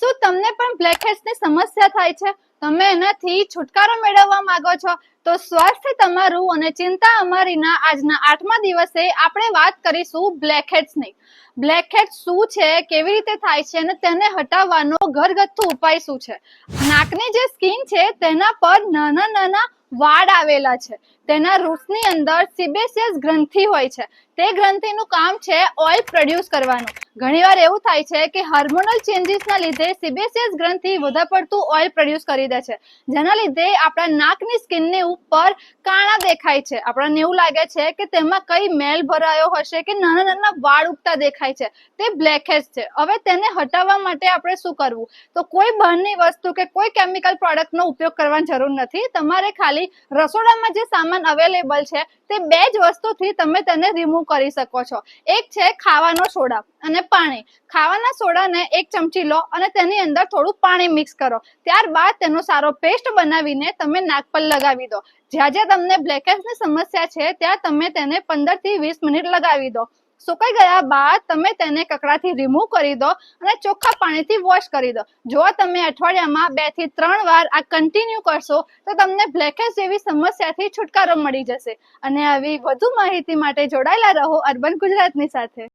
શું તમને પણ બ્લેક હેડ્સની સમસ્યા થાય છે? તમે એનાથી છુટકારો મેળવવા માંગો છો? તો સ્વાસ્થ્ય તમારું અને ચિંતા અમારીના આજના આઠમા દિવસે આપણે વાત કરીશું બ્લેક હેડ્સની બ્લેકહેડ્સની હેડ શું છે? કેવી રીતે થાય છે? અને તેને હટાવવાનો ઘરગથ્થુ ઉપાય શું છે? નાકની જે સ્કિન છે તેના પર નાના નાના વાડ આવેલા છે. તેના રૂટ્સની અંદર સિબેસિયસ ગ્રંથિ હોય છે. તે ગ્રંથિનું કામ છે ઓઇલ પ્રોડ્યુસ કરવાનું. ઘણીવાર એવું થાય છે કે હાર્મોનલ ચેન્જીસના લીધે સિબેસિયસ ગ્રંથિ વધારે પડતું ઓઇલ પ્રોડ્યુસ કરી દે છે. જેના લીધે આપણા નાકની સ્કિનની ઉપર કાણા દેખાય છે. આપણને એવું લાગે છે કે તેમાં કઈ મેલ ભરાયો હશે કે નાના નાના વાળ ઉગતા દેખાય છે. તે બ્લેકહેડ્સ છે. હવે તેને હટાવવા માટે આપણે શું કરવું? તો કોઈ બહારની વસ્તુ કે કોઈ કેમિકલ પ્રોડક્ટનો ઉપયોગ કરવાની જરૂર નથી. તમારે ખાલી રસોડામાં જે સામાન અવેલેબલ છે, તે બે જ વસ્તુથી તમે તેને રિમૂવ કરી શકો છો. એક છે ખાવાનો સોડા. અને પાણી. ખાવાના સોડાને એક ચમચી લો અને તેની અંદર થોડું પાણી મિક્સ કરો. ત્યારબાદ તેનો સારો પેસ્ટ બનાવીને તમે નાક પર લગાવી દો. જ્યાં જ્યાં તમને બ્લેકહેડ્સની સમસ્યા છે, ત્યાં તમે તેને પંદરથી વીસ મિનિટ લગાવી દો. સુકાઈ ગયા બાદ તમે તેને કકડાથી રિમૂવ કરી દો અને ચોખ્ખા પાણીથી વોશ કરી દો. જો તમે અઠવાડિયામાં બેથી ત્રણ વાર આ કન્ટિન્યુ કરશો, તો તમને બ્લેકહેડ્સ જેવી સમસ્યાથી છુટકારો મળી જશે. અને આવી વધુ માહિતી માટે જોડાયેલા રહો અર્બન ગુજરાતની સાથે.